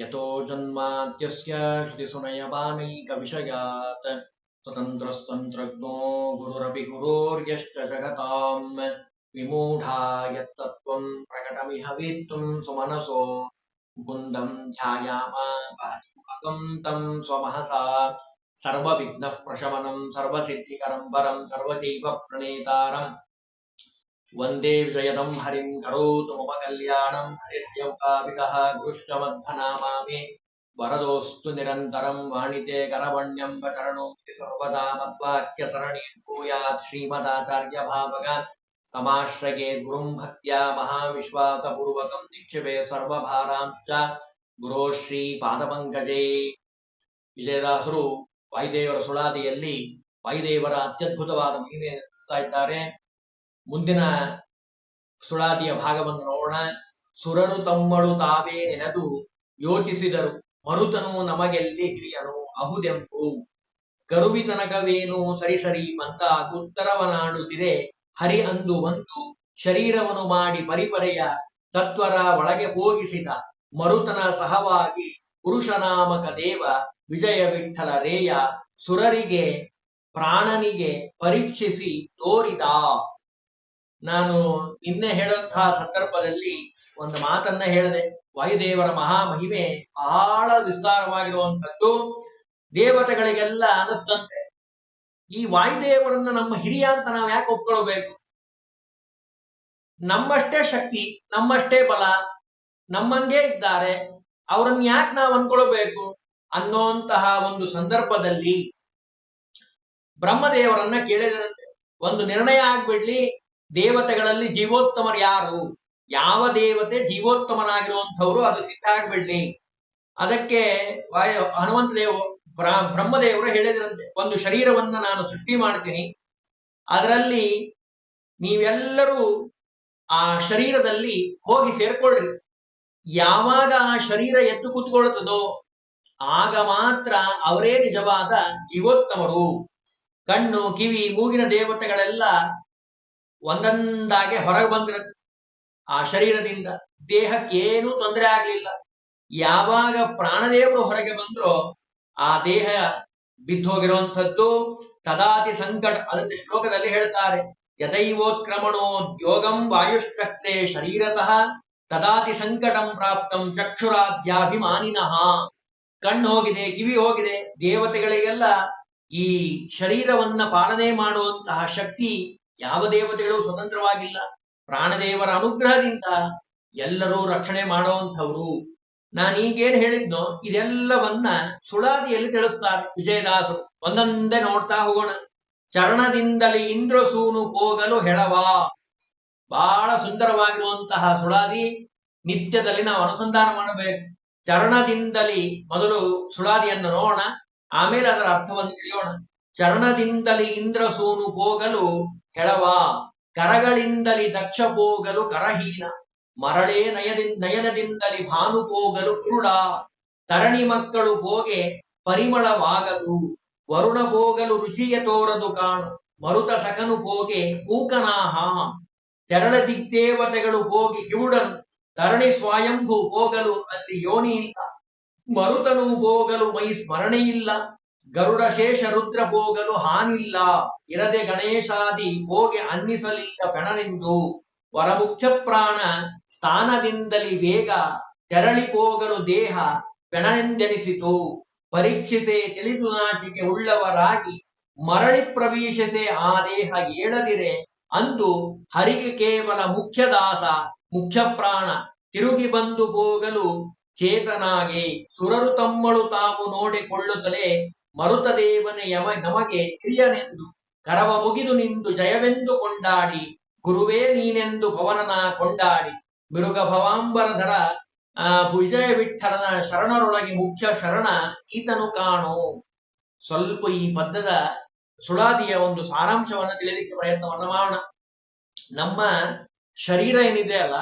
यतो जन्मात्यस्य श्रुतिसुनयपानै कविषयात्। स्वतन्त्रस्तन्त्रज्ञो गुरुरपि गुरोर्यश्च जगताम्। विमूढा यत्तत्त्वम् प्रकटमिह वीत्तुम् सुमनसो। मुकुन्दम् ध्यायामापहतिमुखकम् तम् स्वमहसा। सर्वविघ्नः प्रशमनम् सर्वसिद्धिकरम् परम् सर्वचैव प्रणेतारम्। ವಂದೇ ವಿಜಯದಂ ಹರಿಂ ಕರೋತು ಮಮ ಕಲ್ಯಾಣಂ ಹರಿರ್ಯೌಕಾವಿತಃ ಗುರುಶ್ಚ ಮಧ್ವನಾಮಾಮಿ ವರದೋಸ್ತು ನಿರಂತರಂ ವಾಣಿತೆ ಕರವಣ್ಯಂ ಚರಣೋ ಸರ್ವದಾ ಮದ್ವಾಕ್ಯ ಸರಣಿ ಭೂಯಾತ್ ಶ್ರೀಮದಾಚಾರ್ಯ ಭಾವಗ ಸಮಾಶ್ರಯೇ ಗುರುಂ ಭಕ್ತ್ಯಾ ಮಹಾವಿಶ್ವಾಸಪೂರ್ವಕಂ ನಿಕ್ಷಿಪೆ ಸರ್ವಭಾರಾಂಶ್ಚ ಗುರೋ ಶ್ರೀ ಪಾದಪಂಕಜೇ ವಿಜಯದಾಸರು ವಾಯುದೇವರ ಸುಳಾದಿಯಲ್ಲಿ ವಾಯುದೇವರ ಅತ್ಯದ್ಭುತವಾದ ಮಹಿಮೆಯನ್ನು ತಿಳಿಸ್ತಾ ಇದ್ದಾರೆ ಮುಂದಿನ ಸುಳಾದಿಯ ಭಾಗವನ್ನು ನೋಡೋಣ. ಸುರರು ತಮ್ಮಳು ತಾವೇ ನೆನೆದು ಯೋಚಿಸಿದರು. ಮರುತನು ನಮಗೆಲ್ಲಿ ಹಿರಿಯನು? ಅಹುದೆಂಪು. ಗರುವಿತನಕವೇನು? ಸರಿ ಸರಿ ಮಂತ ಉತ್ತರವನಾಡುತ್ತಿದೆ ಹರಿ ಅಂದು ಒಂದು ಶರೀರವನ್ನು ಮಾಡಿ ಪರಿಪರೆಯ ತತ್ವರ ಒಳಗೆ ಹೋಗಿಸಿದ ಮರುತನ ಸಹವಾಗಿ ಪುರುಷನಾಮಕ ದೇವ ವಿಜಯ ವಿಠಲ ರೇಯ ಸುರರಿಗೆ ಪ್ರಾಣನಿಗೆ ಪರೀಕ್ಷಿಸಿ ತೋರಿದ. ನಾನು ನಿನ್ನೆ ಹೇಳುವಂತಹ ಸಂದರ್ಭದಲ್ಲಿ ಒಂದು ಮಾತನ್ನ ಹೇಳಿದೆ. ವಾಯುದೇವರ ಮಹಾಮಹಿಮೆ ಬಹಳ ವಿಸ್ತಾರವಾಗಿರುವಂಥದ್ದು. ದೇವತೆಗಳಿಗೆಲ್ಲ ಅನಿಸ್ತಂತೆ. ಈ ವಾಯುದೇವರನ್ನ ನಮ್ಮ ಹಿರಿಯ ಅಂತ ನಾವು ಯಾಕೆ ಒಪ್ಕೊಳ್ಬೇಕು? ನಮ್ಮಷ್ಟೇ ಶಕ್ತಿ, ನಮ್ಮಷ್ಟೇ ಬಲ, ನಮ್ಮಂಗೆ ಇದ್ದಾರೆ. ಅವರನ್ನ ಯಾಕೆ ನಾವು ಅನ್ಕೊಳ್ಬೇಕು? ಅನ್ನೋಂತಹ ಒಂದು ಸಂದರ್ಭದಲ್ಲಿ ಬ್ರಹ್ಮದೇವರನ್ನ ಕೇಳಿದರಂತೆ. ಒಂದು ನಿರ್ಣಯ ಆಗ್ಬಿಡ್ಲಿ ದೇವತೆಗಳಲ್ಲಿ ಜೀವೋತ್ತಮರು ಯಾರು? ಯಾವ ದೇವತೆ ಜೀವೋತ್ತಮನಾಗಿರುವಂಥವ್ರು ಅದು ಸಿದ್ಧ ಆಗ್ಬಿಡ್ಲಿ. ಅದಕ್ಕೆ ವಾಯ, ಹನುಮಂತ ದೇವ, ಬ್ರ- ಬ್ರಹ್ಮದೇವರು ಹೇಳಿದ್ರಂತೆ, ಒಂದು ಶರೀರವನ್ನ ನಾನು ಸೃಷ್ಟಿ ಮಾಡ್ತೀನಿ. ಅದರಲ್ಲಿ ನೀವೆಲ್ಲರೂ ಆ ಶರೀರದಲ್ಲಿ ಹೋಗಿ ಸೇರ್ಕೊಳ್ಳ್ರಿ ಯಾವಾಗ ಆ ಶರೀರ ಎದ್ದು ಕೂತ್ಕೊಳ್ತದೋ, ಆಗ ಮಾತ್ರ ಅವರೇ ನಿಜವಾದ ಜೀವೋತ್ತಮರು. ಕಣ್ಣು, ಕಿವಿ, ಮೂಗಿನ ದೇವತೆಗಳೆಲ್ಲ ಒಂದೊಂದಾಗೆ ಹೊರಗೆ ಬಂದಿರುತ್ತೆ ಆ ಶರೀರದಿಂದ ದೇಹಕ್ಕೆ ಏನೂ ತೊಂದರೆ ಆಗಲಿಲ್ಲ. ಯಾವಾಗ ಪ್ರಾಣದೇವರು ಹೊರಗೆ ಬಂದ್ರೋ ಆ ದೇಹ ಬಿದ್ದೋಗಿರುವಂಥದ್ದು ತದಾತಿ ಸಂಕಟ ಅದನ್ನು ಶ್ಲೋಕದಲ್ಲಿ ಹೇಳ್ತಾರೆ. ಯದೈವೋತ್ಕ್ರಮಣೋದ್ಯೋಗಂ ವಾಯುಶ್ಚಕ್ರೆ ಶರೀರತಃ ತದಾತಿ ಸಂಕಟಂ ಪ್ರಾಪ್ತಂ ಚಕ್ಷುರಾದ್ಯಾಭಿಮಾನಿನಃ. ಕಣ್ಣು ಹೋಗಿದೆ, ಕಿವಿ ಹೋಗಿದೆ, ದೇವತೆಗಳಿಗೆಲ್ಲ ಈ ಶರೀರವನ್ನ ಪಾಲನೆ ಮಾಡುವಂತಹ ಶಕ್ತಿ ಯಾವ ದೇವತೆಗಳು ಸ್ವತಂತ್ರವಾಗಿಲ್ಲ, ಪ್ರಾಣದೇವರ ಅನುಗ್ರಹದಿಂದ ಎಲ್ಲರೂ ರಕ್ಷಣೆ ಮಾಡುವಂಥವ್ರು. ನಾನೀಗೇನ್ ಹೇಳಿದ್ನೋ, ಇದೆಲ್ಲವನ್ನ ಸುಳಾದಿಯಲ್ಲಿ ತಿಳಿಸ್ತಾರೆ ವಿಜಯದಾಸರು. ಒಂದೊಂದೇ ನೋಡ್ತಾ ಹೋಗೋಣ. ಚರಣದಿಂದಲೇ ಇಂದ್ರಸೂನು ಹೋಗಲು ಹೆಳವಾ. ಬಹಳ ಸುಂದರವಾಗಿರುವಂತಹ ಸುಳಾದಿ ನಿತ್ಯದಲ್ಲಿ ನಾವು ಅನುಸಂಧಾನ ಮಾಡಬೇಕು. ಚರಣದಿಂದಲೇ ಮೊದಲು ಸುಳಾದಿಯನ್ನು ನೋಡೋಣ, ಆಮೇಲೆ ಅದರ ಅರ್ಥವನ್ನು ತಿಳಿಯೋಣ. ಚರಣದಿಂದಲೇ ಇಂದ್ರಸೂನು ಹೋಗಲು ಹೆಳವ ಕರಗಳಿಂದಲಿ ದಕ್ಷ ಹೋಗಲು ಕರಹೀನ. ಮರಳೇ ನಯದಿ, ನಯನದಿಂದಲಿ ಭಾನು ಹೋಗಲು ಕುರುಡ. ತರಣಿ ಮಕ್ಕಳು ಹೋಗೆ ಪರಿಮಳವಾಗದು ವರುಣ ಹೋಗಲು ರುಚಿಯ ತೋರದು ಕಾಣು. ಮರುತ ಸಕನು ಹೋಗೆ ಮೂಕನಾಹ. ತೆರಳ ದಿಗ್ದೇವತೆಗಳು ಹೋಗಿ ಕಿವುಡನ್ ತರಣಿ ಸ್ವಯಂಭು ಹೋಗಲು ಅಲ್ಲಿ ಯೋನಿ ಇಲ್ಲ. ಮರುತನು ಹೋಗಲು ಮೈ ಸ್ಮರಣೆ ಇಲ್ಲ ಗರುಡ ಶೇಷ ರುದ್ರ ಹೋಗಲು ಹಾನಿಲ್ಲ. ಇರದೆ ಗಣೇಶಾದಿ ಹೋಗಿ ಅನ್ನಿಸಲಿಲ್ಲ ಪೆಣನೆಂದು ವರಮುಖ್ಯ ಪ್ರಾಣ ಸ್ಥಾನದಿಂದಲಿ ವೇಗ ತೆರಳಿಪೋಗಲು ದೇಹ ಪೆಣನೆಂದೆನಿಸಿತು ಪರೀಕ್ಷಿಸೆ ತಿಳಿದು ನಾಚಿಕೆ ಉಳ್ಳವರಾಗಿ ಮರಳಿ ಪ್ರವೇಶಿಸೆ ಆ ದೇಹ ಏಳದಿರೆ ಅಂದು ಹರಿಗೆ ಕೇವಲ ಮುಖ್ಯ ದಾಸ ಮುಖ್ಯ ಪ್ರಾಣ ತಿರುಗಿ ಬಂದು ಹೋಗಲು ಚೇತನಾಗೆ ಸುರರು ತಮ್ಮಳು ತಾವು ನೋಡಿಕೊಳ್ಳುತ್ತಲೇ ಮರುತ ದೇವನೇ ಯಮ ನಮಗೆ ಹಿರಿಯನೆಂದು ಕರವ ಮುಗಿದು ನಿಂದು ಜಯವೆಂದು ಕೊಂಡಾಡಿ, ಗುರುವೇ ನೀನೆಂದು ಪವನನ ಕೊಂಡಾಡಿ. ಮೃಗ ಭವಾಂಬರಧರ ವಿಜಯ ವಿಠಲನ ಶರಣರೊಳಗೆ ಮುಖ್ಯ ಶರಣ ಈತನು ಕಾಣು. ಸ್ವಲ್ಪ ಈ ಪದ್ಯದ ಸುಳಾದಿಯ ಒಂದು ಸಾರಾಂಶವನ್ನು ತಿಳಿಯಲಿಕ್ಕೆ ಪ್ರಯತ್ನವನ್ನು ಮಾಡೋಣ. ನಮ್ಮ ಶರೀರ ಏನಿದೆ ಅಲ್ಲ,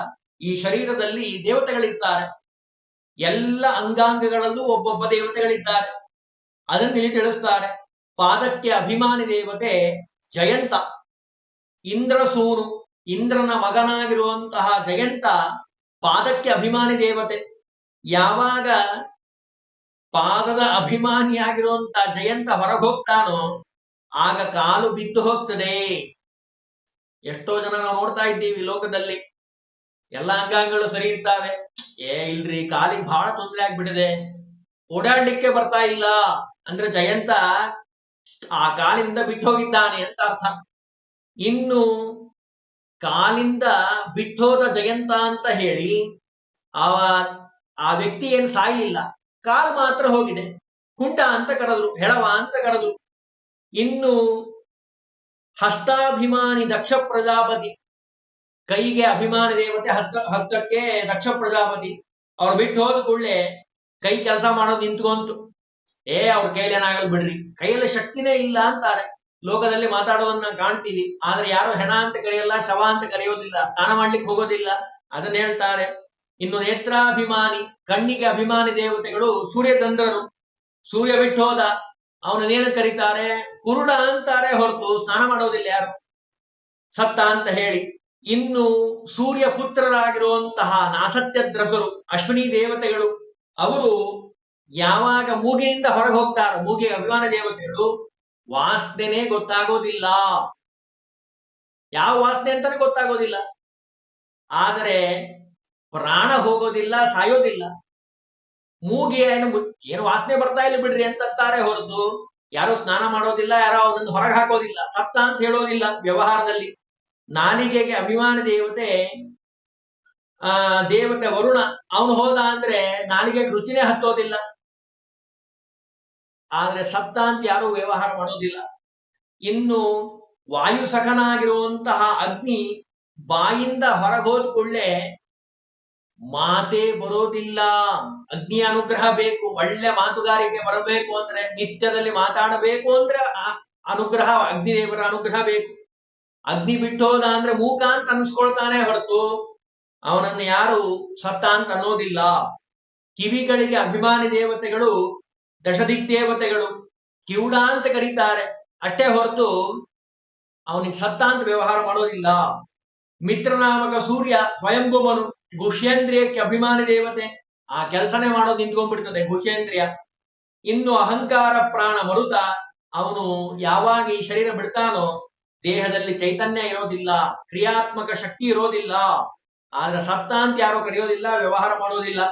ಈ ಶರೀರದಲ್ಲಿ ದೇವತೆಗಳಿದ್ದಾರೆ. ಎಲ್ಲ ಅಂಗಾಂಗಗಳಲ್ಲೂ ಒಬ್ಬೊಬ್ಬ ದೇವತೆಗಳಿದ್ದಾರೆ. ಅದನ್ನು ಇಲ್ಲಿ ತಿಳಿಸ್ತಾರೆ. ಪಾದಕ್ಕೆ ಅಭಿಮಾನಿ ದೇವತೆ ಜಯಂತ. ಇಂದ್ರಸೂರು ಇಂದ್ರನ ಮಗನಾಗಿರುವಂತಹ ಜಯಂತ ಪಾದಕ್ಕೆ ಅಭಿಮಾನಿ ದೇವತೆ. ಯಾವಾಗ ಪಾದದ ಅಭಿಮಾನಿಯಾಗಿರುವಂತ ಜಯಂತ ಹೊರಗೆ ಹೋಗ್ತಾನೋ ಆಗ ಕಾಲು ಬಿದ್ದು ಹೋಗ್ತದೆ. ಎಷ್ಟೋ ಜನ ನಾವು ನೋಡ್ತಾ ಇದ್ದೀವಿ ಲೋಕದಲ್ಲಿ. ಎಲ್ಲ ಅಂಗಾಂಗಗಳು ಸರಿ ಇರ್ತಾವೆ. ಏ, ಇಲ್ರಿ, ಕಾಲಿಗೆ ಬಹಳ ತೊಂದರೆ ಆಗ್ಬಿಟ್ಟಿದೆ. ಓಡಾಡ್ಲಿಕ್ಕೆ ಬರ್ತಾ ಇಲ್ಲ. ಅಂದ್ರೆ ಜಯಂತ ಆ ಕಾಲಿಂದ ಬಿಟ್ಟು ಹೋಗಿದ್ದಾನೆ ಅಂತ ಅರ್ಥ. ಇನ್ನು ಕಾಲಿಂದ ಬಿಟ್ಟೋದ ಜಯಂತ ಅಂತ ಹೇಳಿ ಅವ, ಆ ವ್ಯಕ್ತಿ ಏನು ಸಾಯಿಲ್ಲ ಕಾಲ್ ಮಾತ್ರ ಹೋಗಿದೆ. ಕುಂಟ ಅಂತ ಕರೆದ್ರು, ಹೆಳವ ಅಂತ ಕರೆದ್ರು. ಇನ್ನು ಹಸ್ತಾಭಿಮಾನಿ ದಕ್ಷ ಪ್ರಜಾಪತಿ, ಕೈಗೆ ಅಭಿಮಾನಿ ದೇವತೆ ಹಸ್ತ, ಹಸ್ತಕ್ಕೆ ದಕ್ಷ ಪ್ರಜಾಪತಿ, ಅವ್ರು ಬಿಟ್ಟು ಹೋದ ಕೂಡಲೇ ಕೈ ಕೆಲಸ ಮಾಡೋದು ನಿಂತ್ಕೊಂತು. ಏ, ಅವ್ರ ಕೈಲಿ ಏನಾಗಲ್ ಬಿಡ್ರಿ. ಕೈಯಲ್ಲಿ ಶಕ್ತಿನೇ ಇಲ್ಲ ಅಂತಾರೆ. ಲೋಕದಲ್ಲಿ ಮಾತಾಡೋದನ್ನ ಕಾಣ್ತೀವಿ ಆದ್ರೆ ಯಾರು ಹೆಣ ಅಂತ ಕರೆಯಲ್ಲ, ಶವ ಅಂತ ಕರೆಯೋದಿಲ್ಲ, ಸ್ನಾನ ಮಾಡ್ಲಿಕ್ಕೆ ಹೋಗೋದಿಲ್ಲ ಅದನ್ನ ಹೇಳ್ತಾರೆ. ಇನ್ನು ನೇತ್ರಾಭಿಮಾನಿ, ಕಣ್ಣಿಗೆ ಅಭಿಮಾನಿ ದೇವತೆಗಳು ಸೂರ್ಯ ಚಂದ್ರರು ಸೂರ್ಯ ಬಿಟ್ಟು ಹೋದ, ಅವನನ್ನೇನು ಕರೀತಾರೆ? ಕುರುಡ ಅಂತಾರೆ ಹೊರತು, ಸ್ನಾನ ಮಾಡೋದಿಲ್ಲ ಯಾರು? ಸತ್ತ ಅಂತ ಹೇಳಿ. ಇನ್ನು ಸೂರ್ಯ ಪುತ್ರರಾಗಿರುವಂತಹ ನಾಸತ್ಯದ್ರಸರು, ಅಶ್ವಿನಿ ದೇವತೆಗಳು, ಅವರು ಯಾವಾಗ ಮೂಗಿನಿಂದ ಹೊರಗೆ ಹೋಗ್ತಾರ, ಮೂಗಿಗೆ ಅಭಿಮಾನ ದೇವತೆಗಳು, ವಾಸನೆನೇ ಗೊತ್ತಾಗೋದಿಲ್ಲ. ಯಾವ ವಾಸನೆ ಅಂತಾನೆ ಗೊತ್ತಾಗೋದಿಲ್ಲ. ಆದರೆ ಪ್ರಾಣ ಹೋಗೋದಿಲ್ಲ, ಸಾಯೋದಿಲ್ಲ. ಮೂಗಿ ಏನು ಏನು ವಾಸನೆ ಬರ್ತಾ ಇಲ್ಲ ಬಿಡ್ರಿ ಅಂತಾರೆ ಹೊರತು, ಯಾರು ಸ್ನಾನ ಮಾಡೋದಿಲ್ಲ, ಯಾರೋ ಅವನನ್ನು ಹೊರಗೆ ಹಾಕೋದಿಲ್ಲ. ಸತ್ತ ಅಂತ ಹೇಳೋದಿಲ್ಲ ವ್ಯವಹಾರದಲ್ಲಿ. ನಾಲಿಗೆಗೆ ಅಭಿಮಾನ ದೇವತೆ, ಆ, ದೇವತೆ ವರುಣ, ಅವನು ಹೋದ ಅಂದ್ರೆ ನಾಲಿಗೆಗೆ ರುಚಿನೇ ಹತ್ತೋದಿಲ್ಲ. ಆದ್ರೆ ಶಬ್ದ ಅಂತ ಯಾರು ವ್ಯವಹಾರ ಮಾಡೋದಿಲ್ಲ. ಇನ್ನು ವಾಯುಸಖನಾಗಿರುವಂತಹ ಅಗ್ನಿ ಬಾಯಿಂದ ಹೊರಗೋದ್ಕೊಳ್ಳೆ ಮಾತೇ ಬರೋದಿಲ್ಲ. ಅಗ್ನಿಯ ಅನುಗ್ರಹ ಬೇಕು, ಒಳ್ಳೆ ಮಾತುಗಾರಿಕೆ ಬರಬೇಕು ಅಂದ್ರೆ ನಿತ್ಯದಲ್ಲಿ ಮಾತಾಡಬೇಕು ಅಂದ್ರೆ ಅನುಗ್ರಹ, ಅಗ್ನಿದೇವರ ಅನುಗ್ರಹ ಬೇಕು. ಅಗ್ನಿ ಬಿಟ್ಟೋದ ಅಂದ್ರೆ ಮೂಕ ಅಂತ ಅನ್ಸ್ಕೊಳ್ತಾನೆ ಹೊರತು ಅವನನ್ನು ಯಾರು ಸತ್ತ ಅಂತ ಅನ್ನೋದಿಲ್ಲ. ಕಿವಿಗಳಿಗೆ ಅಭಿಮಾನಿ ದೇವತೆಗಳು ದಶದಿಕ್ ದೇವತೆಗಳು ಕಿವುಡ ಅಂತ ಕರೀತಾರೆ. ಅಷ್ಟೇ ಹೊರತು ಅವನಿಗೆ ಸತ್ತ ಅಂತ ವ್ಯವಹಾರ ಮಾಡೋದಿಲ್ಲ. ಮಿತ್ರನಾಮಕ ಸೂರ್ಯ ಸ್ವಯಂಭುವನು ಗುಷ್ಯೇಂದ್ರಿಯಕ್ಕೆ ಅಭಿಮಾನಿ ದೇವತೆ. ಆ ಕೆಲಸನೇ ಮಾಡೋದು ನಿಂತ್ಕೊಂಡ್ಬಿಡ್ತದೆ ಘುಷೇಂದ್ರಿಯ ಇನ್ನು ಅಹಂಕಾರ ಪ್ರಾಣ ಮರುತ ಅವನು ಯಾವಾಗ ಈ ಶರೀರ ಬಿಡ್ತಾನೋ ದೇಹದಲ್ಲಿ ಚೈತನ್ಯ ಇರೋದಿಲ್ಲ, ಕ್ರಿಯಾತ್ಮಕ ಶಕ್ತಿ ಇರೋದಿಲ್ಲ. ಆದ್ರೆ ಸತ್ತ ಅಂತ ಯಾರೋ ಕರೆಯೋದಿಲ್ಲ, ವ್ಯವಹಾರ ಮಾಡೋದಿಲ್ಲ.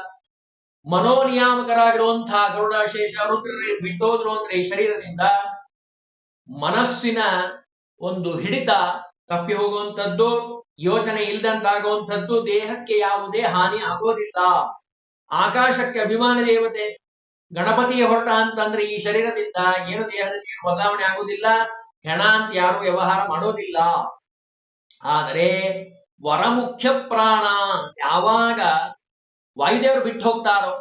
ಮನೋನಿಯಾಮಕರಾಗಿರುವಂತಹ ಗರುಡಾಶೇಷ ರುದ್ರರಿ ರುದ್ರ ಬಿಟ್ಟೋದ್ರು ಅಂದ್ರೆ ಈ ಶರೀರದಿಂದ ಮನಸ್ಸಿನ ಒಂದು ಹಿಡಿತ ತಪ್ಪಿ ಹೋಗುವಂಥದ್ದು, ಯೋಚನೆ ಇಲ್ದಂತಾಗುವಂಥದ್ದು, ದೇಹಕ್ಕೆ ಯಾವುದೇ ಹಾನಿ ಆಗೋದಿಲ್ಲ. ಆಕಾಶಕ್ಕೆ ಅಭಿಮಾನ ದೇವತೆ, ಗಣಪತಿಯ ಹೊರಟ ಅಂತಂದ್ರೆ ಈ ಶರೀರದಿಂದ ಏನು ದೇಹದಲ್ಲಿ ಬದಲಾವಣೆ ಆಗುವುದಿಲ್ಲ, ಹೆಣ ಅಂತ ಯಾರು ವ್ಯವಹಾರ ಮಾಡೋದಿಲ್ಲ. ಆದರೆ ವರಮುಖ್ಯ ಪ್ರಾಣ ಯಾವಾಗ ವಾಯುದೇವರು ಬಿಟ್ಟು ಹೋಗ್ತಾರೋ?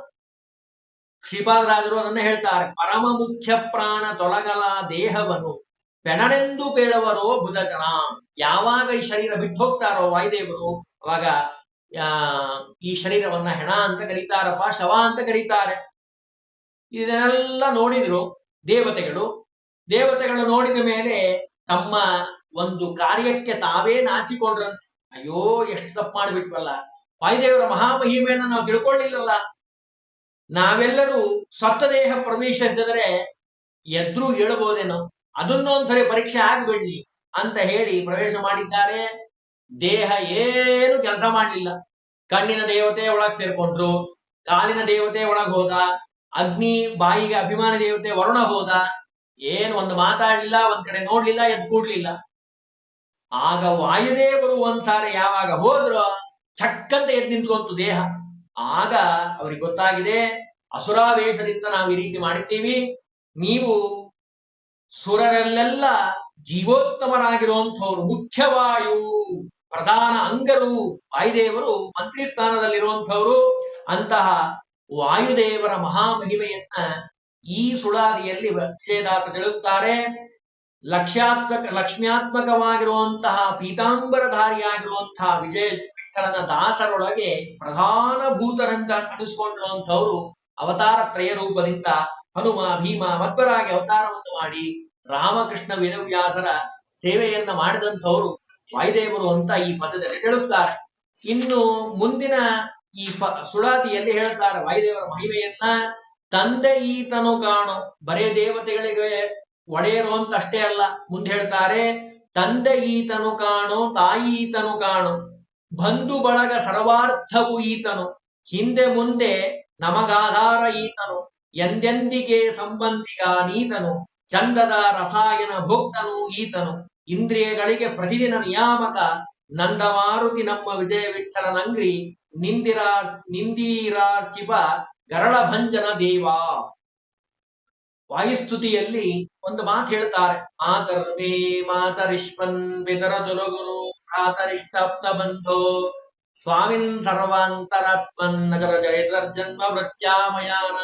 ಶ್ರೀಪಾದರಾಜರು ಅದನ್ನ ಹೇಳ್ತಾರೆ, ಪರಮ ಮುಖ್ಯ ಪ್ರಾಣ ತೊಲಗಲ ದೇಹವನ್ನು ಬೆಣನೆಂದು ಬೇಳವರೋ ಬುಧಜನ ಯಾವಾಗ ಈ ಶರೀರ ಬಿಟ್ಟು ಹೋಗ್ತಾರೋ ವಾಯುದೇವರು, ಅವಾಗ ಈ ಶರೀರವನ್ನ ಹೆಣ ಅಂತ ಕರೀತಾರಪ್ಪ, ಶವ ಅಂತ ಕರೀತಾರೆ. ಇದನ್ನೆಲ್ಲ ನೋಡಿದ್ರು ದೇವತೆಗಳು. ದೇವತೆಗಳು ನೋಡಿದ ಮೇಲೆ ತಮ್ಮ ಒಂದು ಕಾರ್ಯಕ್ಕೆ ತಾವೇ ನಾಚಿಕೊಂಡ್ರಂತೆ. ಅಯ್ಯೋ, ಎಷ್ಟು ತಪ್ಪು ಮಾಡ್ಬಿಟ್ವಲ್ಲ. ವಾಯುದೇವರ ಮಹಾಮಹಿಮೆಯನ್ನು ನಾವು ತಿಳ್ಕೊಳ್ಳಿಲ್ಲಲ್ಲ? ನಾವೆಲ್ಲರೂ ಸತ್ತ ದೇಹ ಪ್ರವೇಶಿಸಿದರೆ ಎದ್ರೂ ಹೇಳಬಹುದೇನೋ ಅದನ್ನೊಂದ್ಸರಿ ಪರೀಕ್ಷೆ ಆಗ್ಬಿಡ್ಲಿ ಅಂತ ಹೇಳಿ ಪ್ರವೇಶ ಮಾಡಿದ್ದಾರೆ. ದೇಹ ಏನು ಕೆಲಸ ಮಾಡಲಿಲ್ಲ. ಕಣ್ಣಿನ ದೇವತೆ ಒಳಗ್ ಸೇರ್ಕೊಂಡ್ರು, ಕಾಲಿನ ದೇವತೆ ಒಳಗ್ ಹೋದ, ಅಗ್ನಿ ಬಾಯಿಗೆ ಅಭಿಮಾನ ದೇವತೆ ವರುಣ ಹೋದ. ಏನು ಒಂದು ಮಾತಾಡ್ಲಿಲ್ಲ, ಒಂದ್ ಕಡೆ ನೋಡ್ಲಿಲ್ಲ ಎದ್ ಕೂಡ್ಲಿಲ್ಲ. ಆಗ ವಾಯುದೇವರು ಒಂದ್ಸಾರಿ ಯಾವಾಗ ಹೋದ್ರು ಚಕ್ಕಂತ ಎದ್ದು ನಿಂತ್ಕೊಂತು ದೇಹ. ಆಗ ಅವ್ರಿಗೆ ಗೊತ್ತಾಗಿದೆ, ಅಸುರಾವೇಶದಿಂದ ನಾವು ಈ ರೀತಿ ಮಾಡಿದ್ದೀವಿ. ನೀವು ಸುರರಲ್ಲೆಲ್ಲ ಜೀವೋತ್ತಮರಾಗಿರುವಂಥವ್ರು, ಮುಖ್ಯವಾಯು, ಪ್ರಧಾನ ಅಂಗರು, ವಾಯುದೇವರು ಮಂತ್ರಿ ಸ್ಥಾನದಲ್ಲಿರುವಂಥವ್ರು ಅಂತಹ ವಾಯುದೇವರ ಮಹಾಮಹಿಮೆಯನ್ನ ಈ ಸುಳಾದಿಯಲ್ಲಿ ವಿಜಯದಾಸ ತಿಳಿಸ್ತಾರೆ. ಲಕ್ಷ್ಯಾತ್ಮಕ, ಲಕ್ಷ್ಮ್ಯಾತ್ಮಕವಾಗಿರುವಂತಹ ಪೀತಾಂಬರಧಾರಿಯಾಗಿರುವಂತಹ ವಿಜಯ ವಿಠಲನ ದಾಸರೊಳಗೆ ಪ್ರಧಾನ ಭೂತರಂತ ಅನಿಸ್ಕೊಂಡಿರುವಂಥವ್ರು ಅವತಾರ ತ್ರಯ ರೂಪದಿಂದ ಹನುಮ, ಭೀಮ ಮಧ್ವರಾಗಿ ಅವತಾರವನ್ನು ಮಾಡಿ ರಾಮಕೃಷ್ಣ ವೇದವ್ಯಾಸರ ಸೇವೆಯನ್ನ ಮಾಡಿದಂಥವರು ವಾಯುದೇವರು ಅಂತ ಈ ಪದದಲ್ಲಿ ತಿಳಿಸ್ತಾರೆ ಇನ್ನು ಮುಂದಿನ ಈ ಪ ಸುಳಾದಿಯಲ್ಲಿ ಹೇಳ್ತಾರೆ, ವಾಯುದೇವರ ಮಹಿಮೆಯನ್ನ ತಂದೆ ಈತನು ಕಾಣು. ಬರೇ ದೇವತೆಗಳಿಗೆ ಒಡೆಯರು ಅಂತ ಅಷ್ಟೇ ಅಲ್ಲ. ಮುಂದೆ ಹೇಳ್ತಾರೆ, ತಂದೆ ಈತನು ಕಾಣು, ತಾಯಿ ಈತನು ಕಾಣು. ಬಂಧು ಬಳಗ ಸರ್ವಾರ್ಥವು ಈತನು. ಹಿಂದೆ ಮುಂದೆ ನಮಗಾಧಾರ ಈತನು. ಎಂದೆಂದಿಗೆ ಸಂಬಂಧಿಗ ನೀತನು. ಚಂದದ ರಸಾಯನ ಭೋಕ್ತನು ಈತನು. ಇಂದ್ರಿಯಗಳಿಗೆ ಪ್ರತಿದಿನ ನಿಯಾಮಕ. ನಂದಮಾರುತಿ ನಮ್ಮ ವಿಜಯ ವಿಠಲನಂಗ್ರಿ ನಿಂದಿರ ನಿಂದಿರಾರ್ಚಿಪ ಗರಳ ಭಂಜನ ದೇವ. ವಾಯುಸ್ತುತಿಯಲ್ಲಿ ಒಂದು ಮಾತು ಹೇಳ್ತಾರೆ. ಮಾತರ್ಮೇ ಮಾತರಿಷ್ಪನ್ ಬೆದರ ದುರಗುರು ಭ್ರಾತರಿಷ್ಟಾಪ್ತ ಬಂಧೋ ಸ್ವಾಮಿನ್ ಸರ್ವಾಂತರಾತ್ಮನ್ ನಗರ ಜಯತರ್ಜನ್ಮ ವೃತ್ಯಾಮಯಾನ.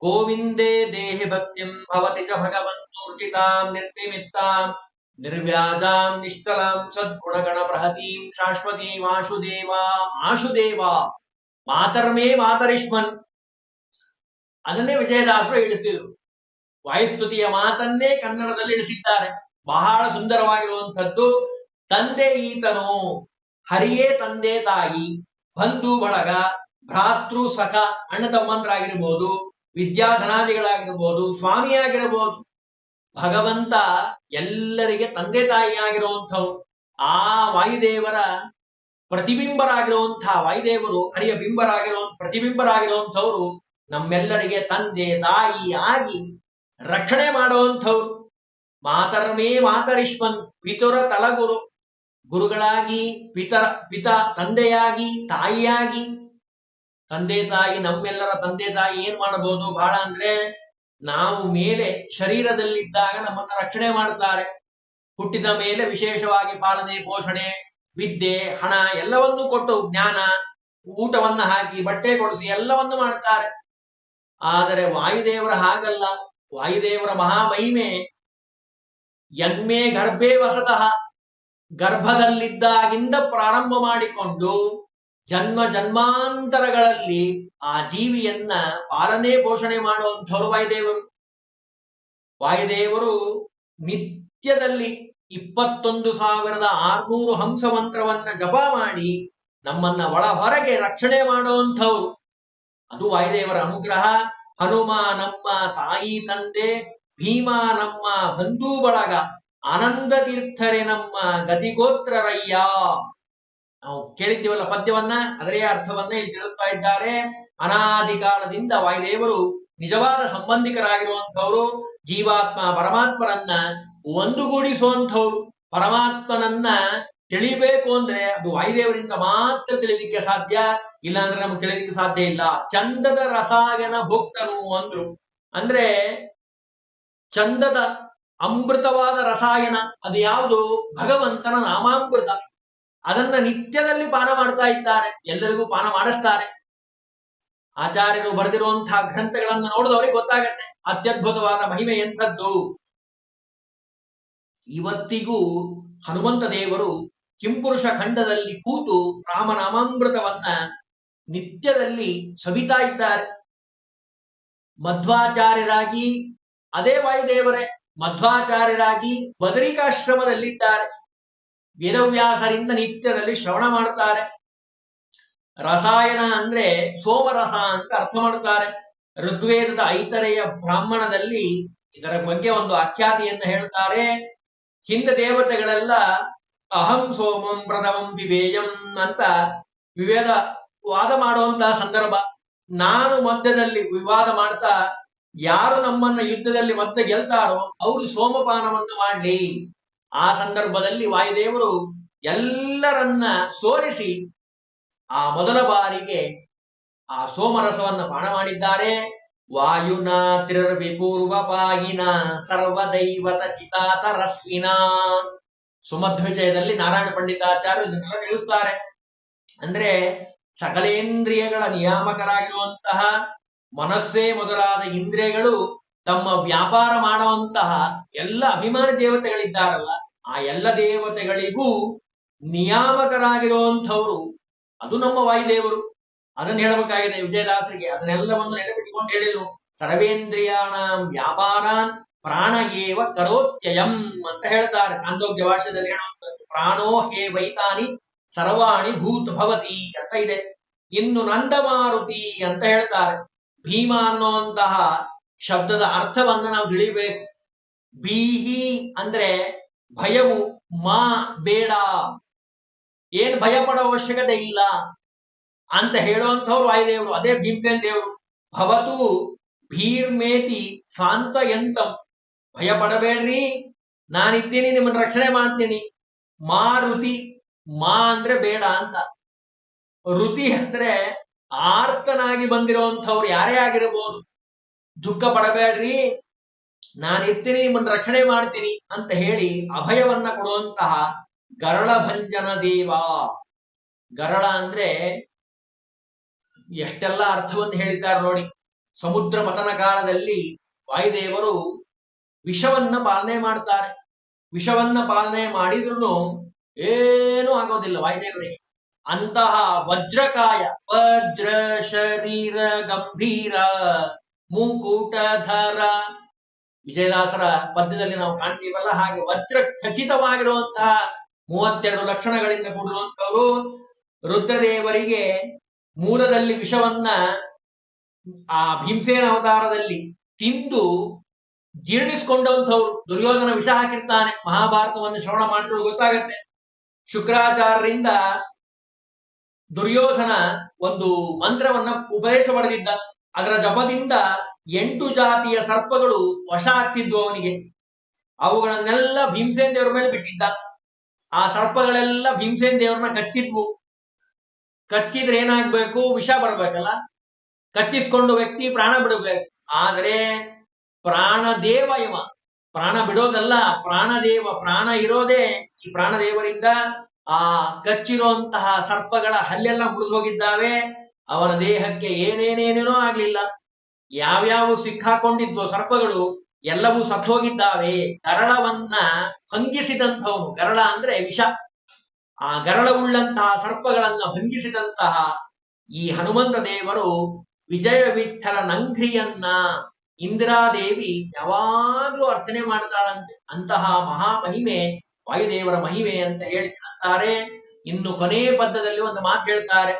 ಗೋವಿಂದೇ ದೇಹಿ ಭಕ್ತಿಂ ಭವತಿ ಚ ಭಗವಂತೂರ್ಜಿತಾಂ ನಿರ್ನಿಮಿತ್ತಾಂ. ನಿರ್ವ್ಯಾಜಾಂ ನಿಷ್ಕಲಾಂ ಸದ್ಗುಣಗಣ ಬೃಹತೀಂ ಶಾಶ್ವತೀಂ ಆಶುದೇವ. ಆಶುದೇವ. ಮಾತರ್ಮೇ ಮಾತರಿಷ್ಮನ್. ಅದನ್ನೇ ವಿಜಯದಾಸರು ಇಳಿಸಿದರು ವಾಯುಸ್ತುತಿಯ ಮಾತನ್ನೇ ಕನ್ನಡದಲ್ಲಿ ಇಳಿಸಿದ್ದಾರೆ ಬಹಳ ಸುಂದರವಾಗಿರುವಂಥದ್ದು. ತಂದೆ ಈತನು ಹರಿಯೇ ತಂದೆ ತಾಯಿ, ಬಂಧು ಬಳಗ, ಭ್ರಾತೃ ಸಖ, ಅಣ್ಣ ತಮ್ಮಂದ್ರಾಗಿರ್ಬೋದು, ವಿದ್ಯಾಧನಾದಿಗಳಾಗಿರ್ಬೋದು, ಸ್ವಾಮಿಯಾಗಿರ್ಬೋದು. ಭಗವಂತ ಎಲ್ಲರಿಗೆ ತಂದೆ ತಾಯಿಯಾಗಿರುವಂಥವ್ರು ಆ ವಾಯುದೇವರ ಪ್ರತಿಬಿಂಬರಾಗಿರುವಂತಹ ವಾಯುದೇವರು, ಹರಿಯ ಬಿಂಬರಾಗಿರೋ ಪ್ರತಿಬಿಂಬರಾಗಿರುವಂಥವ್ರು ನಮ್ಮೆಲ್ಲರಿಗೆ ತಂದೆ ತಾಯಿ ಆಗಿ ರಕ್ಷಣೆ ಮಾಡುವಂಥವ್ರು. ಮಾತರ್ಮೇ ಮಾತರಿಷ್ಮನ್ ಪಿತುರ ತಲಗುರು. ಗುರುಗಳಾಗಿ ಪಿತರ ಪಿತ ತಂದೆಯಾಗಿ, ತಾಯಿಯಾಗಿ, ತಂದೆ ತಾಯಿ ನಮ್ಮೆಲ್ಲರ ತಂದೆ ತಾಯಿ ಏನ್ ಮಾಡಬಹುದು? ಬಹಳ ಅಂದ್ರೆ ನಾವು ಮೇಲೆ ಶರೀರದಲ್ಲಿದ್ದಾಗ ನಮ್ಮನ್ನ ರಕ್ಷಣೆ ಮಾಡುತ್ತಾರೆ. ಹುಟ್ಟಿದ ಮೇಲೆ ವಿಶೇಷವಾಗಿ ಪಾಲನೆ, ಪೋಷಣೆ, ವಿದ್ಯೆ, ಹಣ ಎಲ್ಲವನ್ನೂ ಕೊಟ್ಟು ಜ್ಞಾನ, ಊಟವನ್ನ ಹಾಕಿ, ಬಟ್ಟೆ ಕೊಡಿಸಿ ಎಲ್ಲವನ್ನು ಮಾಡುತ್ತಾರೆ. ಆದರೆ ವಾಯುದೇವರ ಹಾಗಲ್ಲ. ವಾಯುದೇವರ ಮಹಾಮಹಿಮೆ ಯನ್ಮೇ ಗರ್ಭೇ ವಸತಃ. ಗರ್ಭದಲ್ಲಿದ್ದಾಗಿಂದ ಪ್ರಾರಂಭ ಮಾಡಿಕೊಂಡು ಜನ್ಮ ಜನ್ಮಾಂತರಗಳಲ್ಲಿ ಆ ಜೀವಿಯನ್ನ ಪಾಲನೆ ಪೋಷಣೆ ಮಾಡುವಂಥವ್ರು ವಾಯುದೇವರು. ವಾಯುದೇವರು ನಿತ್ಯದಲ್ಲಿ ಇಪ್ಪತ್ತೊಂದು ಸಾವಿರದ ಆರ್ನೂರು ಹಂಸ ಮಂತ್ರವನ್ನ ಜಪ ಮಾಡಿ ನಮ್ಮನ್ನ ಒಳ ಹೊರಗೆ ರಕ್ಷಣೆ ಮಾಡುವಂಥವ್ರು. ಅದು ವಾಯುದೇವರ ಅನುಗ್ರಹ. ಹನುಮ ನಮ್ಮ ತಾಯಿ ತಂದೆ ಭೀಮ ನಮ್ಮ ಬಂಧು ಬಳಗ. ಆನಂದ ತೀರ್ಥರೆ ನಮ್ಮ ಗದಿಗೋತ್ರರಯ್ಯ ನಾವು ಕೇಳಿದ್ದೀವಲ್ಲ ಪದ್ಯವನ್ನ, ಅದರೇ ಅರ್ಥವನ್ನ ಇಲ್ಲಿ ತಿಳಿಸ್ತಾ ಇದ್ದಾರೆ. ಅನಾದಿ ಕಾಲದಿಂದ ವಾಯುದೇವರು ನಿಜವಾದ ಸಂಬಂಧಿಕರಾಗಿರುವಂಥವ್ರು, ಜೀವಾತ್ಮ ಪರಮಾತ್ಮರನ್ನ ಒಂದುಗೂಡಿಸುವಂಥವ್ರು. ಪರಮಾತ್ಮನನ್ನ ತಿಳಿಬೇಕು ಅಂದ್ರೆ ಅದು ವಾಯುದೇವರಿಂದ ಮಾತ್ರ ತಿಳಿಲಿಕ್ಕೆ ಸಾಧ್ಯ. ಇಲ್ಲ ಅಂದ್ರೆ ನಮ್ಗೆ ತಿಳಿಲಿಕ್ಕೆ ಸಾಧ್ಯ ಇಲ್ಲ. ಚಂದದ ರಸಾಯನ ಭೋಕ್ತನು ಅಂದ್ರು. ಅಂದ್ರೆ ಚಂದದ ಅಮೃತವಾದ ರಸಾಯನ, ಅದು ಯಾವುದು? ಭಗವಂತನ ನಾಮಾಮೃತ. ಅದನ್ನ ನಿತ್ಯದಲ್ಲಿ ಪಾನ ಮಾಡ್ತಾ ಇದ್ದಾರೆ. ಎಲ್ಲರಿಗೂ ಪಾನ ಮಾಡಿಸ್ತಾರೆ. ಆಚಾರ್ಯರು ಬರೆದಿರುವಂತಹ ಗ್ರಂಥಗಳನ್ನು ನೋಡಿದವರಿಗೆ ಗೊತ್ತಾಗತ್ತೆ. ಅತ್ಯದ್ಭುತವಾದ ಮಹಿಮೆ ಎಂಥದ್ದು? ಇವತ್ತಿಗೂ ಹನುಮಂತ ದೇವರು ಕಿಂಪುರುಷ ಖಂಡದಲ್ಲಿ ಕೂತು ರಾಮನಾಮಾಮೃತವನ್ನ ನಿತ್ಯದಲ್ಲಿ ಸವಿತಾ ಇದ್ದಾರೆ. ಮಧ್ವಾಚಾರ್ಯರಾಗಿ ಅದೇ ವಾಯುದೇವರೇ. ಮಧ್ವಾಚಾರ್ಯರಾಗಿ ಬದರಿಕಾಶ್ರಮದಲ್ಲಿದ್ದಾರೆ. ವೇದವ್ಯಾಸರಿಂದ ನಿತ್ಯದಲ್ಲಿ ಶ್ರವಣ ಮಾಡ್ತಾರೆ ರಸಾಯನ ಅಂದ್ರೆ ಸೋಮರಸ ಅಂತ ಅರ್ಥ ಮಾಡ್ತಾರೆ ಋಗ್ವೇದದ ಐತರೆಯ ಬ್ರಾಹ್ಮಣದಲ್ಲಿ ಇದರ ಬಗ್ಗೆ ಒಂದು ಆಖ್ಯಾತಿಯನ್ನು ಹೇಳ್ತಾರೆ. ಹಿಂದ ದೇವತೆಗಳೆಲ್ಲ ಅಹಂ ಸೋಮಂ ಪ್ರಥಮಂ ವಿವೇಯಂ ಅಂತ ವಿವೇದ ವಾದ ಮಾಡುವಂತಹ ಸಂದರ್ಭ. ನಾನು ಮಧ್ಯದಲ್ಲಿ ವಿವಾದ ಮಾಡ್ತಾ ಯಾರು ನಮ್ಮನ್ನ ಯುದ್ಧದಲ್ಲಿ ಮತ್ತೆ ಗೆಲ್ತಾರೋ ಅವರು ಸೋಮಪಾನವನ್ನು ಮಾಡಲಿ. ಆ ಸಂದರ್ಭದಲ್ಲಿ ವಾಯುದೇವರು ಎಲ್ಲರನ್ನ ಸೋಲಿಸಿ ಆ ಮೊದಲ ಬಾರಿಗೆ ಆ ಸೋಮರಸವನ್ನು ಪಾನ ಮಾಡಿದ್ದಾರೆ. ವಾಯುನ ತ್ರಿರ್ವಿಪೂರ್ವ ಪಾಯಿನ ಸರ್ವದೈವತ ಚಿತಾತ ರಸ್ವಿನ ಸುಮಧ್ವಿಜಯದಲ್ಲಿ ನಾರಾಯಣ ಪಂಡಿತಾಚಾರ್ಯ ಇದನ್ನೆಲ್ಲ ತಿಳಿಸ್ತಾರೆ ಅಂದ್ರೆ ಸಕಲೇಂದ್ರಿಯಗಳ ನಿಯಾಮಕರಾಗಿರುವಂತಹ ಮನಸ್ಸೇ ಮೊದಲಾದ ಇಂದ್ರಿಯಗಳು ತಮ್ಮ ವ್ಯಾಪಾರ ಮಾಡುವಂತಹ ಎಲ್ಲ ಅಭಿಮಾನಿ ದೇವತೆಗಳಿದ್ದಾರಲ್ಲ, ಆ ಎಲ್ಲ ದೇವತೆಗಳಿಗೂ ನಿಯಾಮಕರಾಗಿರುವಂಥವ್ರು ಅದು ನಮ್ಮ ವಾಯುದೇವರು. ಅದನ್ನ ಹೇಳಬೇಕಾಗಿದೆ ವಿಜಯದಾಸರಿಗೆ. ಅದನ್ನೆಲ್ಲವನ್ನು ನೆನಪಿಟ್ಟುಕೊಂಡು ಹೇಳಿದ್ರು. ಸರ್ವೇಂದ್ರಿಯಾಣ ವ್ಯಾಪಾರಾನ್ ಪ್ರಾಣ ಏವ ಕರೋತ್ಯಯಂ ಅಂತ ಹೇಳ್ತಾರೆ. ಚಾಂದೋಗ್ಯ ಭಾಷೆಯಲ್ಲಿ ಹೇಳುವಂಥದ್ದು. ಪ್ರಾಣೋ ಹೇ ವೈತಾನಿ ಸರ್ವಾಣಿ ಭೂತ್ ಭವತಿ ಅಂತ ಇದೆ. ಇನ್ನು ನಂದಮಾರುತಿ ಅಂತ ಹೇಳ್ತಾರೆ. ಭೀಮ ಅನ್ನುವಂತಹ ಶಬ್ದದ ಅರ್ಥವನ್ನು ನಾವು ತಿಳಿಬೇಕು. ಬೀಹಿ ಅಂದ್ರೆ ಭಯವು, ಮಾ ಬೇಡ. ಏನ್ ಭಯ ಪಡೋ ಅವಶ್ಯಕತೆ ಇಲ್ಲ ಅಂತ ಹೇಳುವಂಥವ್ರು ವಾಯುದೇವರು, ಅದೇ ಭೀಮಸೇನ್ ದೇವರು. ಭವತು ಭೀರ್ಮೇತಿ ಸ್ವಾಂತ ಎಂತ ಭಯ ಪಡಬೇಡ್ರಿ ನಾನಿದ್ದೀನಿ, ನಿಮ್ಮನ್ನ ರಕ್ಷಣೆ ಮಾಡ್ತೀನಿ. ಮಾರುತಿ ಮಾ ಅಂದ್ರೆ ಬೇಡ ಅಂತ. ಋತಿ ಅಂದ್ರೆ ಆರ್ತನಾಗಿ ಬಂದಿರುವಂಥವ್ರು ಯಾರೇ ಆಗಿರಬಹುದು ದುಃಖ ಪಡಬೇಡ್ರಿ ನಾನಿರ್ತೀನಿ ನಿಮ್ಮನ್ನು ರಕ್ಷಣೆ ಮಾಡ್ತೀನಿ ಅಂತ ಹೇಳಿ ಅಭಯವನ್ನ ಕೊಡುವಂತಹ ಗರಳ ಭಂಜನ ದೇವ. ಗರಳ ಅಂದ್ರೆ ಎಷ್ಟೆಲ್ಲ ಅರ್ಥವನ್ನು ಹೇಳಿದ್ದಾರೆ ನೋಡಿ. ಸಮುದ್ರ ಮತನ ಕಾಲದಲ್ಲಿ ವಾಯುದೇವರು ವಿಷವನ್ನ ಪಾಲನೆ ಮಾಡ್ತಾರೆ. ವಿಷವನ್ನ ಪಾಲನೆ ಮಾಡಿದ್ರು ಏನೂ ಆಗೋದಿಲ್ಲ ವಾಯುದೇವರಿಗೆ. ಅಂತಹ ವಜ್ರಕಾಯ ವಜ್ರ ಶರೀರ ಗಂಭೀರ, ಮುಕುಟಧರ. ವಿಜಯದಾಸರ ಪದ್ಯದಲ್ಲಿ ನಾವು ಕಾಣ್ತೀವಲ್ಲ, ಹಾಗೆ ವಜ್ರ ಖಚಿತವಾಗಿರುವಂತಹ ಮೂವತ್ತೆರಡು ಲಕ್ಷಣಗಳಿಂದ ಕೂಡಿರುವಂತವರು ರುದ್ರದೇವರಿಗೆ ಮೂಲದಲ್ಲಿ ವಿಷವನ್ನ ಆ ಭೀಮಸೇನ ಅವತಾರದಲ್ಲಿ ತಿಂದು ಜೀರ್ಣಿಸ್ಕೊಂಡಂಥವ್ರು. ದುರ್ಯೋಧನ ವಿಷ ಹಾಕಿರ್ತಾನೆ, ಮಹಾಭಾರತವನ್ನು ಶ್ರವಣ ಮಾಡಿದ್ರು ಗೊತ್ತಾಗತ್ತೆ. ಶುಕ್ರಾಚಾರ್ಯರಿಂದ ದುರ್ಯೋಧನ ಒಂದು ಮಂತ್ರವನ್ನ ಉಪದೇಶ ಪಡೆದಿದ್ದ. ಅದರ ಜಪದಿಂದ ಎಂಟು ಜಾತಿಯ ಸರ್ಪಗಳು ವಶ ಆಗ್ತಿದ್ವು ಅವನಿಗೆ. ಅವುಗಳನ್ನೆಲ್ಲ ಭೀಮಸೇನ್ ದೇವರ ಮೇಲೆ ಬಿಟ್ಟಿದ್ದ. ಆ ಸರ್ಪಗಳೆಲ್ಲ ಭೀಮಸೇನ್ ದೇವರನ್ನ ಕಚ್ಚಿದ್ವು. ಕಚ್ಚಿದ್ರೆ ಏನಾಗ್ಬೇಕು? ವಿಷ ಬರ್ಬೇಕಲ್ಲ. ಕಚ್ಚಿಸ್ಕೊಂಡು ವ್ಯಕ್ತಿ ಪ್ರಾಣ ಬಿಡಬೇಕು. ಆದರೆ ಪ್ರಾಣದೇವ ಇವ. ಪ್ರಾಣ ಬಿಡೋದಲ್ಲ ಪ್ರಾಣದೇವ ಪ್ರಾಣ ಇರೋದೇ ಈ ಪ್ರಾಣದೇವರಿಂದ ಆ ಕಚ್ಚಿರುವಂತಹ ಸರ್ಪಗಳ ಹಲ್ಲೆಲ್ಲ ಮುರಿದು ಹೋಗಿದ್ದಾವೆ ಅವರ ದೇಹಕ್ಕೆ ಏನೇನೇನೇನೋ ಆಗ್ಲಿಲ್ಲ. ಯಾವ್ಯಾವ ಸಿಕ್ಕಾಕೊಂಡಿದ್ವೋ ಸರ್ಪಗಳು, ಎಲ್ಲವೂ ಸತ್ತೋಗಿದ್ದಾವೆ. ಗರಳವನ್ನ ಭಂಗಿಸಿದಂಥವನು ಗರಳ ಅಂದ್ರೆ ವಿಷ. ಆ ಗರಳವುಳ್ಳಂತಹ ಸರ್ಪಗಳನ್ನ ಭಂಗಿಸಿದಂತಹ ಈ ಹನುಮಂತ ದೇವರು ವಿಜಯ ವಿಠಲ ನಂಘ್ರಿಯನ್ನ ಇಂದಿರಾದೇವಿ ಯಾವಾಗ್ಲೂ ಅರ್ಚನೆ ಮಾಡ್ತಾಳಂತೆ. ಅಂತಹ ಮಹಾ ಮಹಿಮೆ ವಾಯುದೇವರ ಮಹಿಮೆ ಅಂತ ಹೇಳಿ ತಿಳಿಸ್ತಾರೆ. ಇನ್ನು ಕೊನೆ ಪದ್ಯದಲ್ಲಿ ಒಂದು ಮಾತು ಹೇಳ್ತಾರೆ.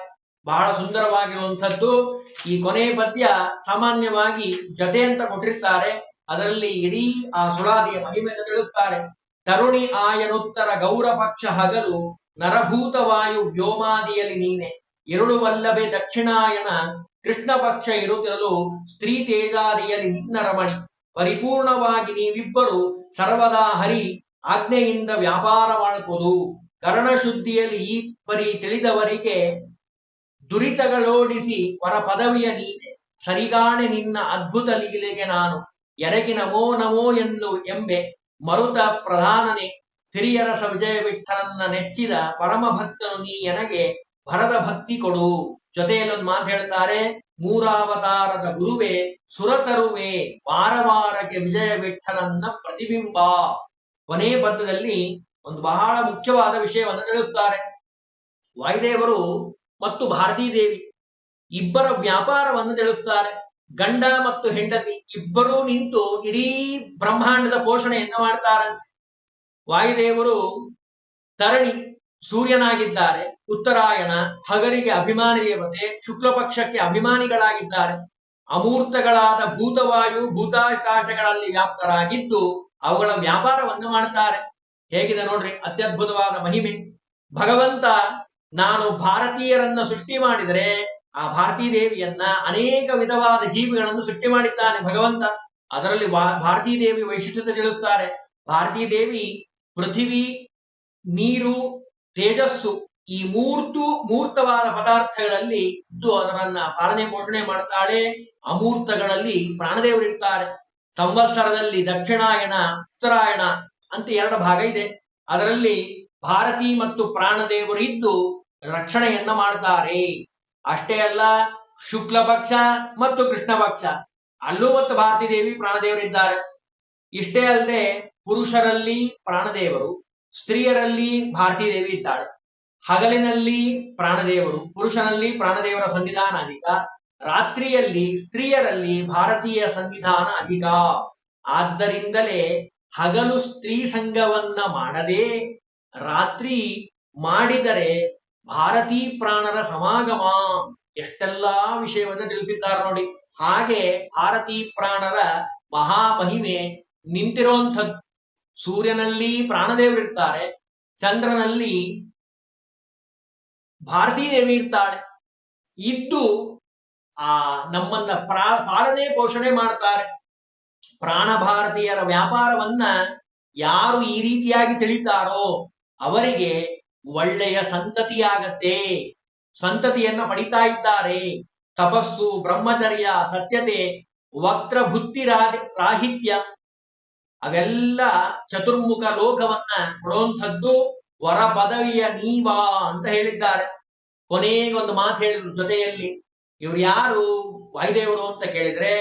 ಬಹಳ ಸುಂದರವಾಗಿರುವಂಥದ್ದು. ಈ ಕೊನೆ ಪದ್ಯ ಸಾಮಾನ್ಯವಾಗಿ ಜತೆ ಅಂತ ಕೊಟ್ಟಿರ್ತಾರೆ. ಅದರಲ್ಲಿ ಇಡೀ ಆ ಸುಳಾದಿಯ ಮಹಿಮೆಯನ್ನು ತಿಳಿಸ್ತಾರೆ. ತರುಣಿ ಆಯನುತ್ತರ ಗೌರ ಪಕ್ಷ ಹಗಲು, ನರಭೂತವಾಯು ವ್ಯೋಮಾದಿಯಲ್ಲಿ ನೀನೆ. ಎರಡು ವಲ್ಲಭೆ ದಕ್ಷಿಣಾಯನ ಕೃಷ್ಣ ಪಕ್ಷ ಇರುತ್ತಿರಲು, ಸ್ತ್ರೀ ತೇಜಾದಿಯಲ್ಲಿ ನಿನ್ನ ರಮಣಿ ಪರಿಪೂರ್ಣವಾಗಿ ನೀವಿಬ್ಬರು ಸರ್ವದಾ ಹರಿ ಆಜ್ಞೆಯಿಂದ ವ್ಯಾಪಾರ ಮಾಡುವುದು ಕರ್ಣಶುದ್ಧಿಯಲ್ಲಿ ಈ ಪರಿ ತಿಳಿದವರಿಗೆ ದುರಿತಗಳೋಡಿಸಿ ವರ ಪದವಿಯ ನೀನೆ. ಸರಿಗಾಣೆ ನಿನ್ನ ಅದ್ಭುತ ಲೀಲೆಗೆ ನಾನು ಎರಗಿ ನಮೋ ನಮೋ ಎಂದು ಎಂಬೆ ಮರುತ ಪ್ರಧಾನನೆ. ಸಿರಿಯರ ಸವಿಜಯ ವಿಠಲನ್ನ ನೆಚ್ಚಿದ ಪರಮ ಭಕ್ತನು ನೀ ಎನಗೆ ಭರದ ಭಕ್ತಿ ಕೊಡು. ಜೊತೆಯಲ್ಲೊಂದು ಮಾತು ಹೇಳ್ತಾರೆ ಮೂರಾವತಾರದ ಗುರುವೆ ಸುರತರುವೆ, ವಾರ ವಾರಕ್ಕೆ ವಿಜಯ ವಿಠಲನ್ನ ಪ್ರತಿಬಿಂಬ. ಕೊನೆ ಪದ್ಯದಲ್ಲಿ ಒಂದು ಬಹಳ ಮುಖ್ಯವಾದ ವಿಷಯವನ್ನು ತಿಳಿಸುತ್ತಾರೆ ವಾಯುದೇವರು ಮತ್ತು ಭಾರತೀ ದೇವಿ ಇಬ್ಬರ ವ್ಯಾಪಾರವನ್ನು ತಿಳಿಸುತ್ತಾರೆ ಗಂಡ ಮತ್ತು ಹೆಂಡತಿ ಇಬ್ಬರೂ ನಿಂತು ಇಡೀ ಬ್ರಹ್ಮಾಂಡದ ಪೋಷಣೆಯನ್ನು ಮಾಡ್ತಾರಂತೆ ವಾಯುದೇವರು ತರಣಿ ಸೂರ್ಯನಾಗಿದ್ದಾರೆ. ಉತ್ತರಾಯಣ, ಹಗರಿಗೆ ಅಭಿಮಾನಿ ದೇವತೆ ಶುಕ್ಲ ಪಕ್ಷಕ್ಕೆ ಅಭಿಮಾನಿಗಳಾಗಿದ್ದಾರೆ. ಅಮೂರ್ತಗಳಾದ ಭೂತವಾಯು ಭೂತಾಕಾಶಗಳಲ್ಲಿ ವ್ಯಾಪ್ತರಾಗಿದ್ದು ಅವುಗಳ ವ್ಯಾಪಾರವನ್ನು ಮಾಡ್ತಾರೆ ಹೇಗಿದೆ ನೋಡ್ರಿ? ಅತ್ಯದ್ಭುತವಾದ ಮಹಿಮೆ. ಭಗವಂತ, ನಾನು ಭಾರತೀಯರನ್ನ ಸೃಷ್ಟಿ ಮಾಡಿದರೆ ಆ ಭಾರತೀ ದೇವಿಯನ್ನ ಅನೇಕ ವಿಧವಾದ ಜೀವಿಗಳನ್ನು ಸೃಷ್ಟಿ ಮಾಡಿದ್ದಾನೆ ಭಗವಂತ. ಅದರಲ್ಲಿ ಭಾರತೀ ದೇವಿ ವೈಶಿಷ್ಟ್ಯತೆ ತಿಳಿಸ್ತಾರೆ. ಭಾರತೀ ದೇವಿ ಪೃಥಿವಿ, ನೀರು, ತೇಜಸ್ಸು ಈ ಮೂರ್ತು, ಮೂರ್ತವಾದ ಪದಾರ್ಥಗಳಲ್ಲಿ ಇದ್ದು ಅದರನ್ನ ಪಾಲನೆ ಪೋಷಣೆ ಮಾಡ್ತಾಳೆ. ಅಮೂರ್ತಗಳಲ್ಲಿ ಪ್ರಾಣದೇವರಿರ್ತಾರೆ ಸಂವತ್ಸರದಲ್ಲಿ ದಕ್ಷಿಣಾಯಣ, ಉತ್ತರಾಯಣ ಅಂತ ಎರಡು ಭಾಗ ಇದೆ. ಅದರಲ್ಲಿ ಭಾರತಿ ಮತ್ತು ಪ್ರಾಣದೇವರು ಇದ್ದು ರಕ್ಷಣೆಯನ್ನ ಮಾಡ್ತಾರೆ. ಅಷ್ಟೇ ಅಲ್ಲ, ಶುಕ್ಲ ಪಕ್ಷ ಮತ್ತು ಕೃಷ್ಣ ಪಕ್ಷ. ಅಲ್ಲೂ ಮತ್ತು ಭಾರತೀ ದೇವಿ ಪ್ರಾಣದೇವರಿದ್ದಾರೆ ಇಷ್ಟೇ ಅಲ್ಲದೆ ಪುರುಷರಲ್ಲಿ ಪ್ರಾಣದೇವರು, ಸ್ತ್ರೀಯರಲ್ಲಿ ಭಾರತೀ ದೇವಿ ಇದ್ದಾಳೆ. ಹಗಲಿನಲ್ಲಿ ಪ್ರಾಣದೇವರು, ಪುರುಷನಲ್ಲಿ ಪ್ರಾಣದೇವರ ಸನ್ನಿಧಾನ ಅಧಿಕ ರಾತ್ರಿಯಲ್ಲಿ ಸ್ತ್ರೀಯರಲ್ಲಿ ಭಾರತೀಯ ಸಂವಿಧಾನ ಅಧಿಕ. ಆದ್ದರಿಂದಲೇ ಹಗಲು ಸ್ತ್ರೀ ಸಂಘವನ್ನ ಮಾಡದೆ ರಾತ್ರಿ ಮಾಡಿದರೆ ಭಾರತೀ ಪ್ರಾಣರ ಸಮಾಗಮ. ಎಷ್ಟೆಲ್ಲಾ ವಿಷಯವನ್ನು ತಿಳಿಸಿದ್ದಾರೆ ನೋಡಿ. ಹಾಗೆ ಭಾರತೀ ಪ್ರಾಣರ ಮಹಾಮಹಿಮೆ ನಿಂತಿರುವಂಥದ್ದು ಸೂರ್ಯನಲ್ಲಿ ಪ್ರಾಣದೇವರಿರ್ತಾರೆ ಚಂದ್ರನಲ್ಲಿ ಭಾರತೀ ದೇವಿ ಇರ್ತಾಳೆ. ಇದ್ದು ಆ, ನಮ್ಮನ್ನ ಪ್ರಾ, ಪಾಲನೆ ಪೋಷಣೆ ಮಾಡ್ತಾರೆ. ಪ್ರಾಣ ಭಾರತೀಯರ ವ್ಯಾಪಾರವನ್ನ ಯಾರು ಈ ರೀತಿಯಾಗಿ ತಿಳಿತಾರೋ ಅವರಿಗೆ ಒಳ್ಳೆಯ ಸಂತತಿಯಾಗತ್ತೆ. ಸಂತತಿಯನ್ನ ಪಡಿತಾ ಇದ್ದಾರೆ. ತಪಸ್ಸು, ಬ್ರಹ್ಮಚರ್ಯ, ಸತ್ಯತೆ, ವಕ್ರ ಬುದ್ಧಿ ರಾಹಿತ್ಯ ಅವೆಲ್ಲ ಚತುರ್ಮುಖ ಲೋಕವನ್ನ ಕೊಡುವಂಥದ್ದು ವರ ಪದವಿಯ ನೀವಾ ಅಂತ ಹೇಳಿದ್ದಾರೆ. ಕೊನೆಗೊಂದು ಮಾತು ಹೇಳಿದ್ರು ಜೊತೆಯಲ್ಲಿ. ಇವ್ರು ಯಾರು? ವಾಯುದೇವರು ಅಂತ ಕೇಳಿದ್ರೆ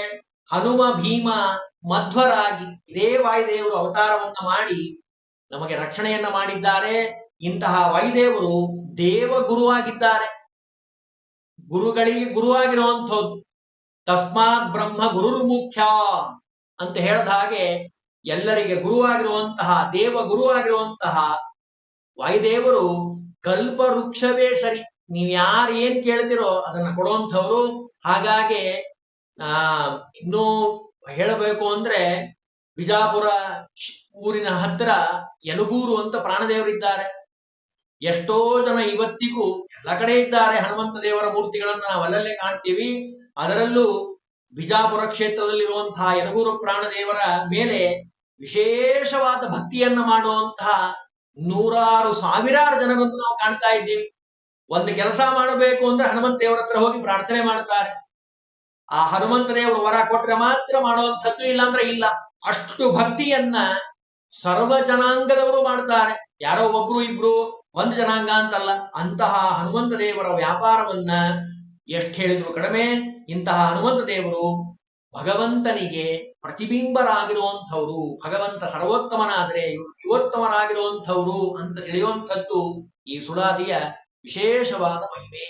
ಹನುಮ, ಭೀಮ, ಮಧ್ವರಾಗಿ ಇದೇ ವಾಯುದೇವರು ಅವತಾರವನ್ನ ಮಾಡಿ ನಮಗೆ ರಕ್ಷಣೆಯನ್ನ ಮಾಡಿದ್ದಾರೆ. ಇಂತಹ ವಾಯುದೇವರು ದೇವ ಗುರುವಾಗಿದ್ದಾರೆ ಗುರುಗಳಿಗೆ ಗುರುವಾಗಿರುವಂಥದ್ದು. ತಸ್ಮಾತ್ ಬ್ರಹ್ಮ ಗುರುರ್ಮುಖ್ಯ ಅಂತ ಹೇಳದ ಹಾಗೆ ಎಲ್ಲರಿಗೆ ಗುರುವಾಗಿರುವಂತಹ ದೇವ ಗುರುವಾಗಿರುವಂತಹ ವಾಯುದೇವರು ಕಲ್ಪ ವೃಕ್ಷವೇ ಸರಿ. ನೀವ್ ಯಾರು ಏನ್ ಕೇಳ್ತಿರೋ ಅದನ್ನ ಕೊಡುವಂಥವ್ರು ಹಾಗಾಗಿ, ಆ, ಇನ್ನೂ ಹೇಳಬೇಕು ಅಂದ್ರೆ ಬಿಜಾಪುರ ಊರಿನ ಹತ್ರ ಯಲಗೂರು ಅಂತ ಪ್ರಾಣದೇವರಿದ್ದಾರೆ ಎಷ್ಟೋ ಜನ ಇವತ್ತಿಗೂ ಎಲ್ಲ ಕಡೆ ಇದ್ದಾರೆ ಹನುಮಂತ ದೇವರ ಮೂರ್ತಿಗಳನ್ನ ನಾವು ಅಲ್ಲಲ್ಲೇ ಕಾಣ್ತೀವಿ. ಅದರಲ್ಲೂ ಬಿಜಾಪುರ ಕ್ಷೇತ್ರದಲ್ಲಿರುವಂತಹ ಯಲಗೂರು ಪ್ರಾಣದೇವರ ಮೇಲೆ ವಿಶೇಷವಾದ ಭಕ್ತಿಯನ್ನ ಮಾಡುವಂತಹ ನೂರಾರು ಸಾವಿರಾರು ಜನರನ್ನು ನಾವು ಕಾಣ್ತಾ ಇದ್ದೀವಿ. ಒಂದು ಕೆಲಸ ಮಾಡಬೇಕು ಅಂದ್ರೆ ಹನುಮಂತ ದೇವರ ಹತ್ರ ಹೋಗಿ ಪ್ರಾರ್ಥನೆ ಮಾಡ್ತಾರೆ. ಆ ಹನುಮಂತ ದೇವರು ವರ ಕೊಟ್ರೆ ಮಾತ್ರ ಮಾಡುವಂಥದ್ದು ಇಲ್ಲ ಅಂದ್ರೆ ಇಲ್ಲ. ಅಷ್ಟು ಭಕ್ತಿಯನ್ನ ಸರ್ವ ಜನಾಂಗದವರು ಮಾಡ್ತಾರೆ. ಯಾರೋ ಒಬ್ರು ಇಬ್ರು ಒಂದು ಜನಾಂಗ ಅಂತಲ್ಲ, ಅಂತಹ ಹನುಮಂತ ದೇವರ ವ್ಯಾಪಾರವನ್ನ ಎಷ್ಟು ಹೇಳಿದ್ರು ಕಡಿಮೆ? ಇಂತಹ ಹನುಮಂತ ದೇವರು ಭಗವಂತನಿಗೆ ಪ್ರತಿಬಿಂಬರಾಗಿರುವಂಥವ್ರು. ಭಗವಂತ ಸರ್ವೋತ್ತಮನಾದರೆ ಇವರು ಶಿವೋತ್ತಮರಾಗಿರುವಂಥವ್ರು ಅಂತ ತಿಳಿಯುವಂಥದ್ದು ಈ ಸುಳಾದಿಯ ವಿಶೇಷವಾದ ಮಹಿಮೆ